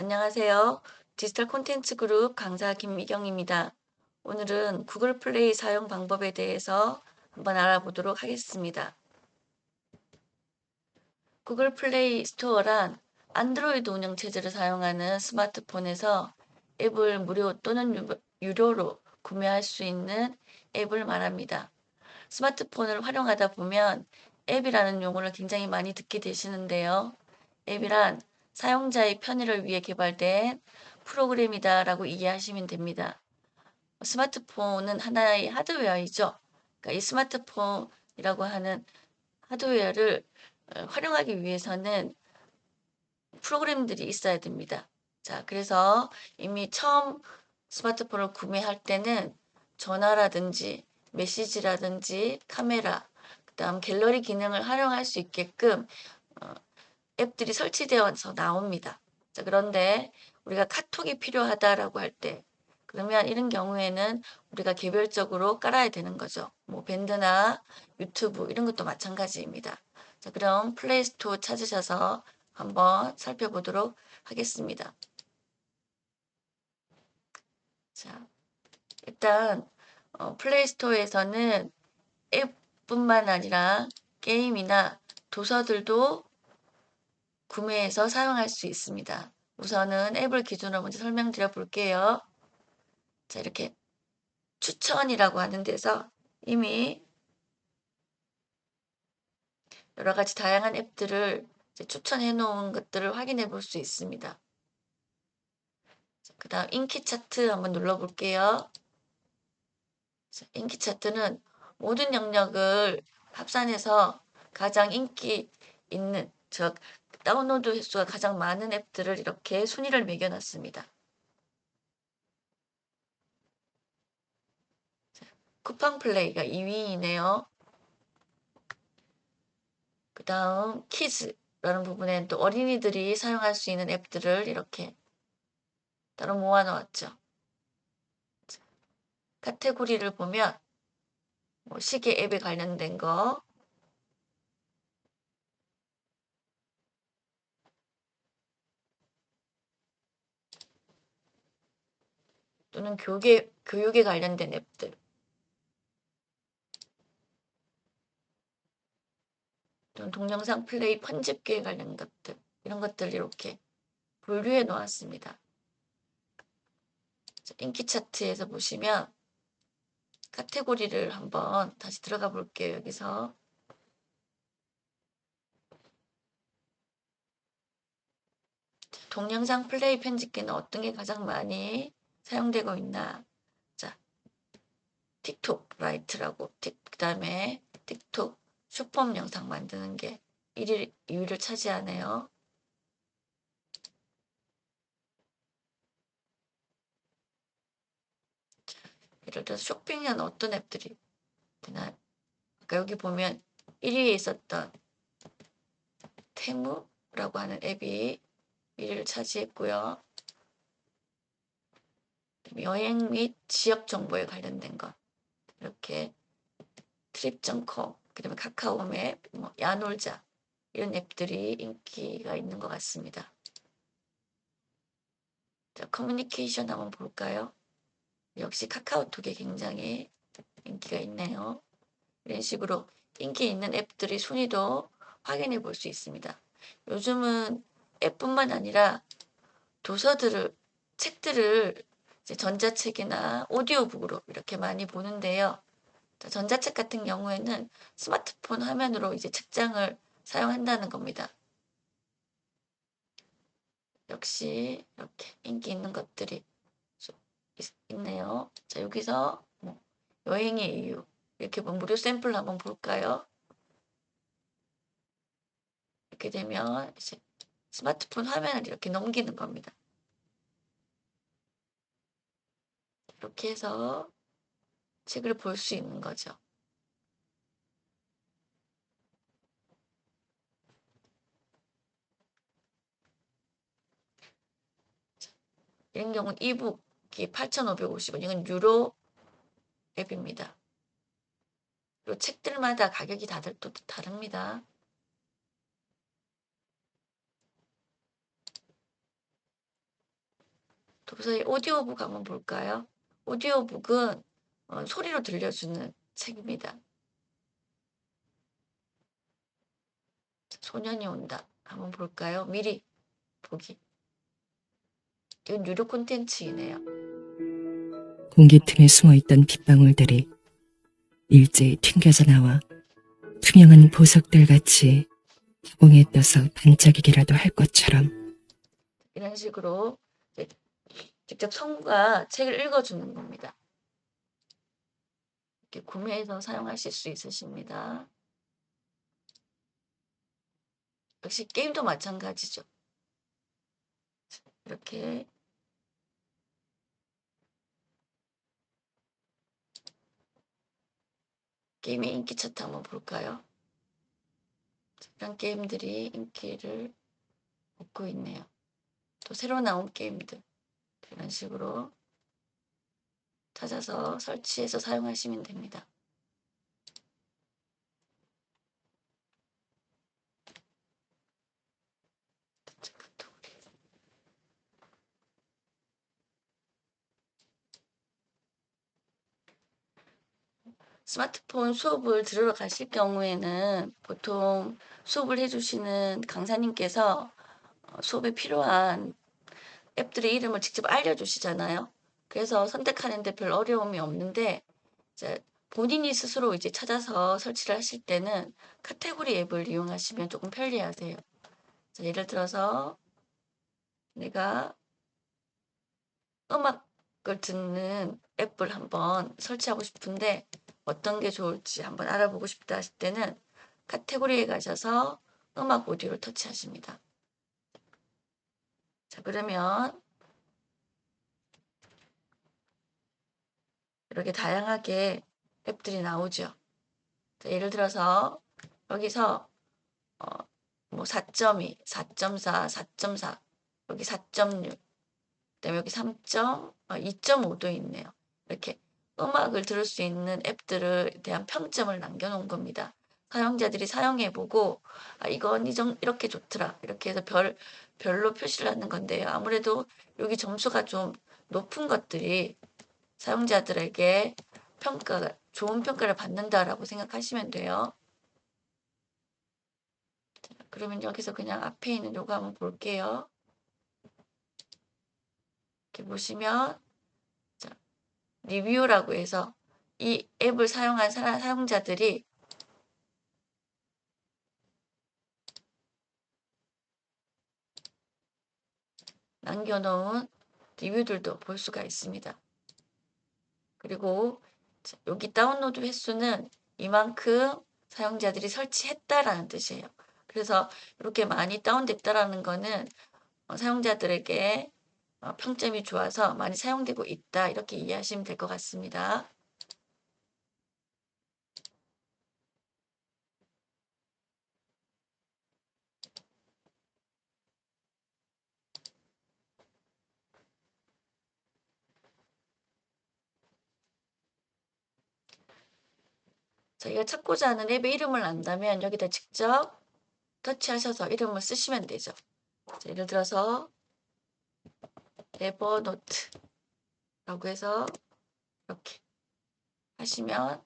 안녕하세요. 디지털 콘텐츠 그룹 강사 김미경입니다. 오늘은 구글 플레이 사용 방법에 대해서 한번 알아보도록 하겠습니다. 구글 플레이 스토어란 안드로이드 운영체제를 사용하는 스마트폰에서 앱을 무료 또는 유- 유료로 구매할 수 있는 앱을 말합니다. 스마트폰을 활용하다 보면 앱이라는 용어를 굉장히 많이 듣게 되시는데요. 앱이란 사용자의 편의를 위해 개발된 프로그램이다라고 이해하시면 됩니다. 스마트폰은 하나의 하드웨어이죠. 그러니까 이 스마트폰이라고 하는 하드웨어를 어, 활용하기 위해서는 프로그램들이 있어야 됩니다. 자, 그래서 이미 처음 스마트폰을 구매할 때는 전화라든지 메시지라든지 카메라, 그 다음 갤러리 기능을 활용할 수 있게끔 어, 앱들이 설치되어서 나옵니다. 자, 그런데 우리가 카톡이 필요하다라고 할 때, 그러면 이런 경우에는 우리가 개별적으로 깔아야 되는 거죠. 뭐 밴드나 유튜브 이런 것도 마찬가지입니다. 자, 그럼 플레이스토어 찾으셔서 한번 살펴보도록 하겠습니다. 자, 일단 어, 플레이스토어에서는 앱뿐만 아니라 게임이나 도서들도 구매해서 사용할 수 있습니다. 우선은 앱을 기준으로 먼저 설명드려 볼게요. 자, 이렇게 추천이라고 하는 데서 이미 여러 가지 다양한 앱들을 추천해 놓은 것들을 확인해 볼 수 있습니다. 그 다음 인기 차트 한번 눌러 볼게요. 인기 차트는 모든 영역을 합산해서 가장 인기 있는, 즉, 다운로드 횟수가 가장 많은 앱들을 이렇게 순위를 매겨놨습니다. 쿠팡 플레이가 2위이네요. 그 다음 키즈라는 부분에는 또 어린이들이 사용할 수 있는 앱들을 이렇게 따로 모아놓았죠. 카테고리를 보면 뭐 시계 앱에 관련된 거, 또는 교계, 교육에 관련된 앱들, 또는 동영상 플레이 편집기에 관련 것들, 이런 것들 이렇게 분류해 놓았습니다. 인기 차트에서 보시면 카테고리를 한번 다시 들어가 볼게요. 여기서 동영상 플레이 편집기는 어떤 게 가장 많이 사용되고 있나? 자, 틱톡 라이트라고 그 다음에 틱톡 쇼폼 영상 만드는 게 1위, 2위를 차지하네요. 예를 들어서 쇼핑은 어떤 앱들이 되나? 아까 여기 보면 1위에 있었던 테무라고 하는 앱이 1위를 차지했고요. 여행 및 지역 정보에 관련된 것 이렇게 트립.com 그다음에 카카오맵, 뭐 야놀자 이런 앱들이 인기가 있는 것 같습니다. 자, 커뮤니케이션 한번 볼까요? 역시 카카오톡에 굉장히 인기가 있네요. 이런 식으로 인기 있는 앱들의 순위도 확인해 볼 수 있습니다. 요즘은 앱뿐만 아니라 도서들을, 책들을 전자책이나 오디오북으로 이렇게 많이 보는데요. 전자책 같은 경우에는 스마트폰 화면으로 이제 책장을 사용한다는 겁니다. 역시 이렇게 인기 있는 것들이 있네요. 자, 여기서 뭐 여행의 이유 이렇게 뭐 무료 샘플 한번 볼까요? 이렇게 되면 이제 스마트폰 화면을 이렇게 넘기는 겁니다. 이렇게 해서 책을 볼 수 있는 거죠. 이런 경우는 이북 이 8,550원. 이건 유로 앱입니다. 그리고 책들마다 가격이 다들 또 다릅니다. 우선 오디오북 한번 볼까요? 오디오북은 어, 소리로 들려주는 책입니다. 소년이 온다. 한번 볼까요? 미리 보기. 이건 유료 콘텐츠이네요. 공기 틈에 숨어있던 빗방울들이 일제히 튕겨져 나와 투명한 보석들 같이 공에 떠서 반짝이기라도 할 것처럼 이런 식으로 직접 성우가 책을 읽어주는 겁니다. 이렇게 구매해서 사용하실 수 있으십니다. 역시 게임도 마찬가지죠. 이렇게 게임의 인기 차트 한번 볼까요? 이런 게임들이 인기를 얻고 있네요. 또 새로 나온 게임들 이런 식으로 찾아서 설치해서 사용하시면 됩니다. 스마트폰 수업을 들으러 가실 경우에는 보통 수업을 해주시는 강사님께서 어, 수업에 필요한 앱들의 이름을 직접 알려주시잖아요. 그래서 선택하는데 별 어려움이 없는데 본인이 스스로 이제 찾아서 설치를 하실 때는 카테고리 앱을 이용하시면 조금 편리하세요. 자, 예를 들어서 내가 음악을 듣는 앱을 한번 설치하고 싶은데 어떤 게 좋을지 한번 알아보고 싶다 하실 때는 카테고리에 가셔서 음악 오디오를 터치하십니다. 자, 그러면 이렇게 다양하게 앱들이 나오죠. 자, 예를 들어서 여기서 어, 뭐 4.2, 4.4, 4.4, 여기 4.6, 그다음에 여기 3. 어, 2.5도 있네요. 이렇게 음악을 들을 수 있는 앱들에 대한 평점을 남겨놓은 겁니다. 사용자들이 사용해보고 아, 이건 이정 이렇게 좋더라 이렇게 해서 별 별로 표시를 하는 건데요. 아무래도 여기 점수가 좀 높은 것들이 사용자들에게 평가가 좋은 평가를 받는다라고 생각하시면 돼요. 자, 그러면 여기서 그냥 앞에 있는 요거 한번 볼게요. 이렇게 보시면 자, 리뷰라고 해서 이 앱을 사용한 사용자들이 남겨놓은 리뷰들도 볼 수가 있습니다. 그리고 여기 다운로드 횟수는 이만큼 사용자들이 설치했다라는 뜻이에요. 그래서 이렇게 많이 다운됐다라는 거는 어, 사용자들에게 어, 평점이 좋아서 많이 사용되고 있다 이렇게 이해하시면 될 것 같습니다. 저희가 찾고자 하는 앱의 이름을 안다면 여기다 직접 터치하셔서 이름을 쓰시면 되죠. 자, 예를 들어서 에버노트라고 해서 이렇게 하시면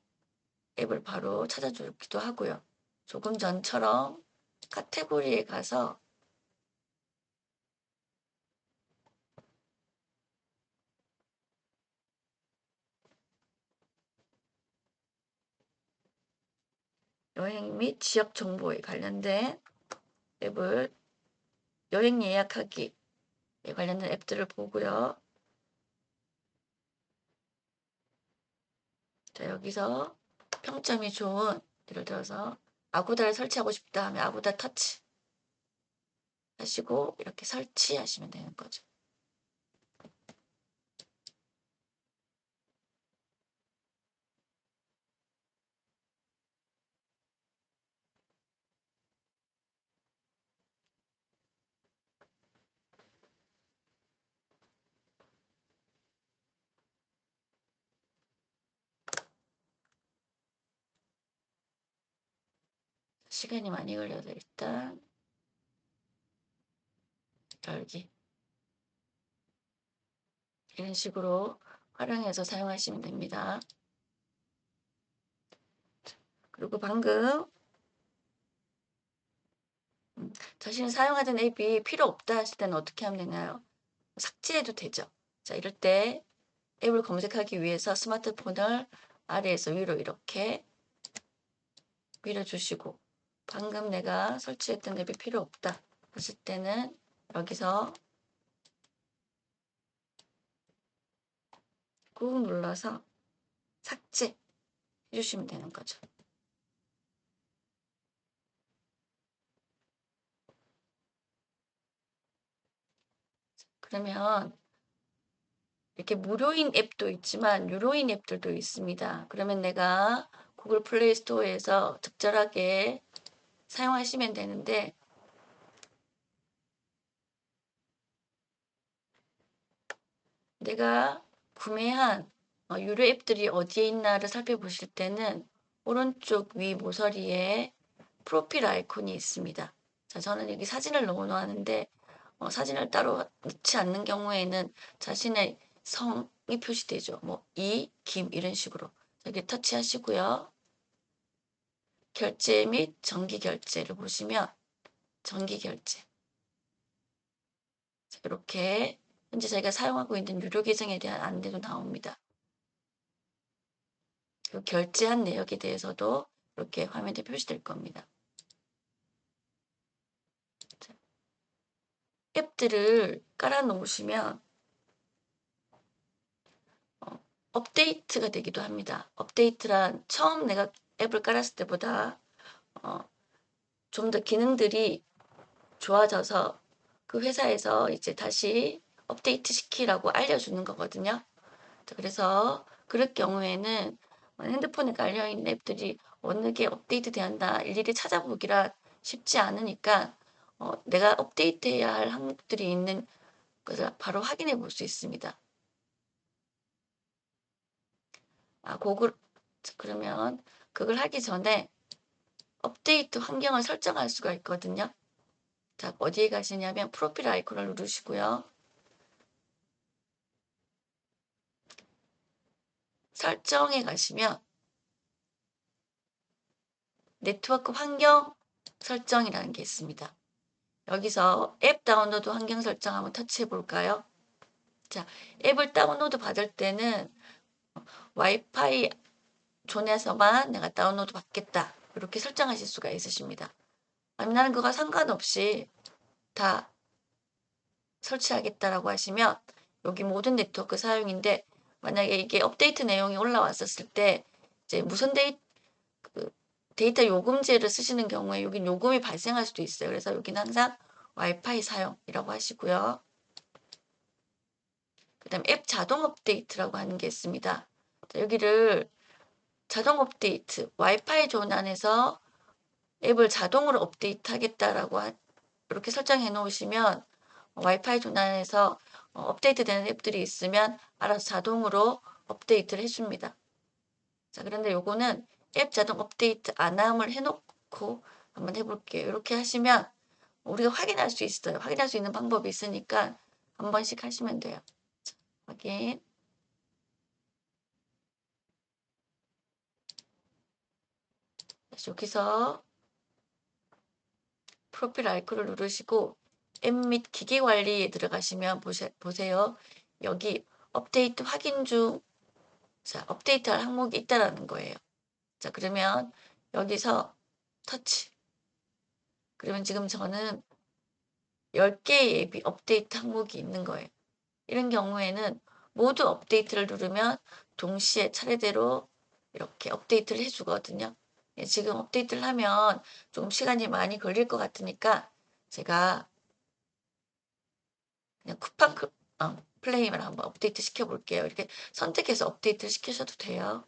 앱을 바로 찾아주기도 하고요. 조금 전처럼 카테고리에 가서 여행 및 지역 정보에 관련된 앱을 여행 예약하기 에 관련된 앱들을 보고요. 자, 여기서 평점이 좋은 예를 들어서 아구다를 설치하고 싶다 하면 아구다 터치 하시고 이렇게 설치하시면 되는 거죠. 시간이 많이 걸려서 일단 열기 이런 식으로 활용해서 사용하시면 됩니다. 그리고 방금 음, 자신이 사용하던 앱이 필요 없다 하실 때는 어떻게 하면 되나요? 삭제해도 되죠. 자, 이럴 때 앱을 검색하기 위해서 스마트폰을 아래에서 위로 이렇게 밀어주시고 방금 내가 설치했던 앱이 필요 없다 하실 때는 여기서 꾹 눌러서 삭제 해주시면 되는 거죠. 그러면 이렇게 무료인 앱도 있지만 유료인 앱들도 있습니다. 그러면 내가 구글 플레이 스토어에서 적절하게 사용하시면 되는데 내가 구매한 어, 유료 앱들이 어디에 있나를 살펴보실 때는 오른쪽 위 모서리에 프로필 아이콘이 있습니다. 자, 저는 여기 사진을 넣어 놓았는데 어, 사진을 따로 넣지 않는 경우에는 자신의 성이 표시되죠. 뭐, 이, 김, 이런 식으로. 여기 터치하시고요. 결제 및 정기 결제를 보시면 정기 결제. 자, 이렇게 현재 저희가 사용하고 있는 유료 계정에 대한 안내도 나옵니다. 그 결제한 내역에 대해서도 이렇게 화면에 표시될 겁니다. 자, 앱들을 깔아 놓으시면 어, 업데이트가 되기도 합니다. 업데이트란 처음 내가 앱을 깔았을 때보다 어, 좀 더 기능들이 좋아져서 그 회사에서 이제 다시 업데이트 시키라고 알려주는 거거든요. 자, 그래서 그럴 경우에는 핸드폰에 깔려있는 앱들이 어느 게 업데이트 되었나 일일이 찾아보기라 쉽지 않으니까 어, 내가 업데이트해야 할 항목들이 있는 것을 바로 확인해 볼 수 있습니다. 아, 그걸 그러면 그걸 하기 전에 업데이트 환경을 설정할 수가 있거든요. 자, 어디에 가시냐면 프로필 아이콘을 누르시고요. 설정에 가시면 네트워크 환경 설정이라는 게 있습니다. 여기서 앱 다운로드 환경 설정 한번 터치해 볼까요? 자, 앱을 다운로드 받을 때는 와이파이 존에서만 내가 다운로드 받겠다. 이렇게 설정하실 수가 있으십니다. 아니면 나는 그거 상관없이 다 설치하겠다라고 하시면 여기 모든 네트워크 사용인데 만약에 이게 업데이트 내용이 올라왔었을 때 이제 무슨 데이 그 데이터 요금제를 쓰시는 경우에 여긴 요금이 발생할 수도 있어요. 그래서 여기는 항상 와이파이 사용이라고 하시고요. 그 다음에 앱 자동 업데이트라고 하는 게 있습니다. 자, 여기를 자동 업데이트, 와이파이 존 안에서 앱을 자동으로 업데이트 하겠다라고 하, 이렇게 설정해 놓으시면 와이파이 존 안에서 어, 업데이트 되는 앱들이 있으면 알아서 자동으로 업데이트를 해줍니다. 자, 그런데 요거는 앱 자동 업데이트 안함을 해놓고 한번 해볼게요. 이렇게 하시면 우리가 확인할 수 있어요. 확인할 수 있는 방법이 있으니까 한 번씩 하시면 돼요. 자, 확인. 다시 여기서 프로필 아이콘을 누르시고 앱 및 기기 관리에 들어가시면 보세, 보세요. 여기 업데이트 확인 중 자, 업데이트할 항목이 있다라는 거예요. 자, 그러면 여기서 터치. 그러면 지금 저는 10개의 앱이 업데이트 항목이 있는 거예요. 이런 경우에는 모두 업데이트를 누르면 동시에 차례대로 이렇게 업데이트를 해주거든요. 예, 지금 업데이트를 하면 좀 시간이 많이 걸릴 것 같으니까 제가 그냥 쿠팡 그, 어, 플레이만 한번 업데이트 시켜 볼게요. 이렇게 선택해서 업데이트를 시키셔도 돼요.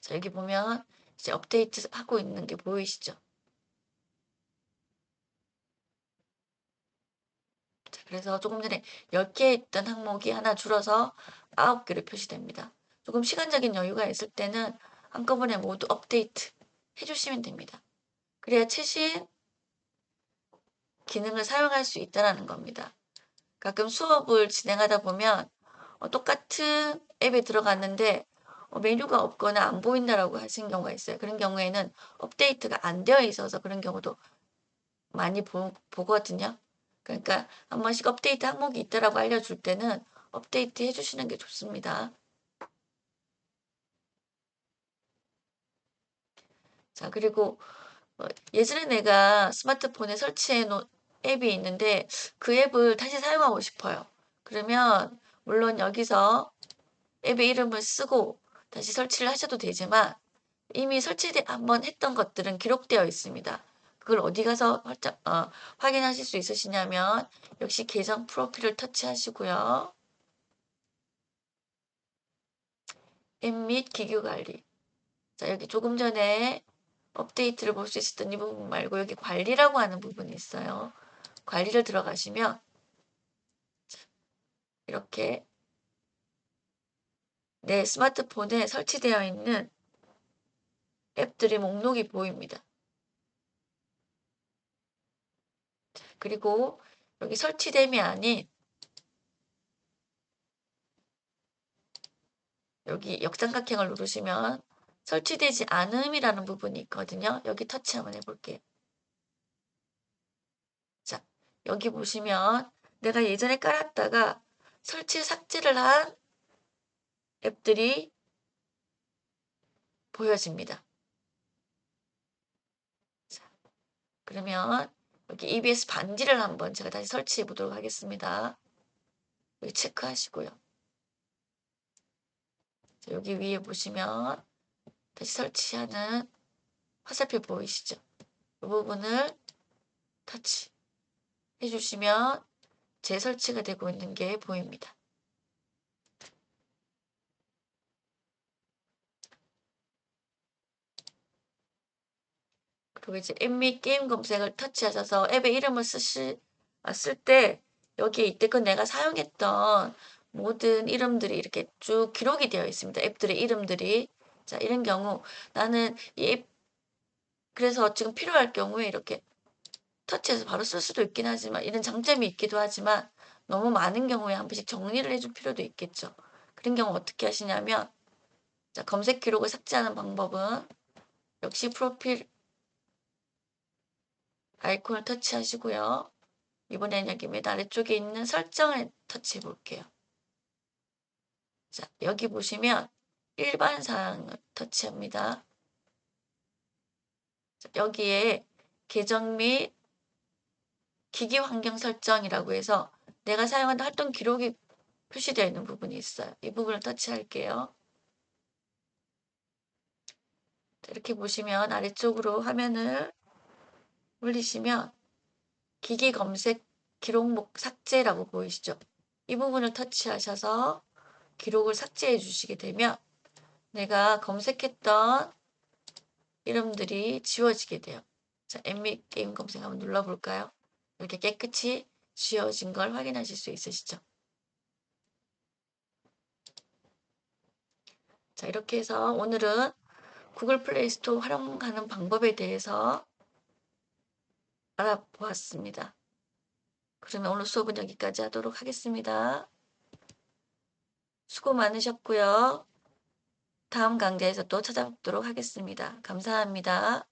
자, 여기 보면 이제 업데이트 하고 있는 게 보이시죠? 자, 그래서 조금 전에 10개 있던 항목이 하나 줄어서 9개로 표시됩니다. 조금 시간적인 여유가 있을 때는 한꺼번에 모두 업데이트 해주시면 됩니다. 그래야 최신 기능을 사용할 수 있다는 겁니다. 가끔 수업을 진행하다 보면 어, 똑같은 앱에 들어갔는데 어, 메뉴가 없거나 안 보인다라고 하신 경우가 있어요. 그런 경우에는 업데이트가 안 되어 있어서 그런 경우도 많이 보, 보거든요. 그러니까 한 번씩 업데이트 항목이 있다라고 알려줄 때는 업데이트 해주시는 게 좋습니다. 자, 그리고 어, 예전에 내가 스마트폰에 설치해 놓은 앱이 있는데 그 앱을 다시 사용하고 싶어요. 그러면 물론 여기서 앱의 이름을 쓰고 다시 설치를 하셔도 되지만 이미 설치 한번 했던 것들은 기록되어 있습니다. 그걸 어디 가서 활짝, 어, 확인하실 수 있으시냐면 역시 계정 프로필을 터치하시고요. 앱 및 기기 관리. 자, 여기 조금 전에 업데이트를 볼 수 있었던 이 부분 말고 여기 관리라고 하는 부분이 있어요. 관리를 들어가시면 이렇게 내 스마트폰에 설치되어 있는 앱들의 목록이 보입니다. 그리고 여기 설치됨이 아닌 여기 역삼각형을 누르시면 설치되지 않음이라는 부분이 있거든요. 여기 터치 한번 해볼게요. 자, 여기 보시면 내가 예전에 깔았다가 설치 삭제를 한 앱들이 보여집니다. 자, 그러면 여기 EBS 반지를 한번 제가 다시 설치해 보도록 하겠습니다. 여기 체크하시고요. 자, 여기 위에 보시면 다시 설치하는 화살표 보이시죠? 이 부분을 터치 해 주시면 재설치가 되고 있는 게 보입니다. 그리고 이제 앱 및 게임 검색을 터치하셔서 앱의 이름을 쓰실 아, 쓸때 여기에 이때껏 내가 사용했던 모든 이름들이 이렇게 쭉 기록이 되어 있습니다. 앱들의 이름들이 자 이런 경우 나는 이 앱 그래서 지금 필요할 경우에 이렇게 터치해서 바로 쓸 수도 있긴 하지만 이런 장점이 있기도 하지만 너무 많은 경우에 한 번씩 정리를 해줄 필요도 있겠죠. 그런 경우 어떻게 하시냐면 자 검색 기록을 삭제하는 방법은 역시 프로필 아이콘을 터치하시고요. 이번엔 여기 맨 아래쪽에 있는 설정을 터치해 볼게요. 자, 여기 보시면 일반 사항을 터치합니다. 자, 여기에 계정 및 기기 환경 설정이라고 해서 내가 사용하는 활동 기록이 표시되어 있는 부분이 있어요. 이 부분을 터치할게요. 자, 이렇게 보시면 아래쪽으로 화면을 올리시면 기기 검색 기록목 삭제라고 보이시죠? 이 부분을 터치하셔서 기록을 삭제해 주시게 되면 내가 검색했던 이름들이 지워지게 돼요. 자, 엠미 게임 검색 한번 눌러볼까요? 이렇게 깨끗이 지워진 걸 확인하실 수 있으시죠? 자, 이렇게 해서 오늘은 구글 플레이 스토어 활용하는 방법에 대해서 알아보았습니다. 그러면 오늘 수업은 여기까지 하도록 하겠습니다. 수고 많으셨고요. 다음 강좌에서 또 찾아뵙도록 하겠습니다. 감사합니다.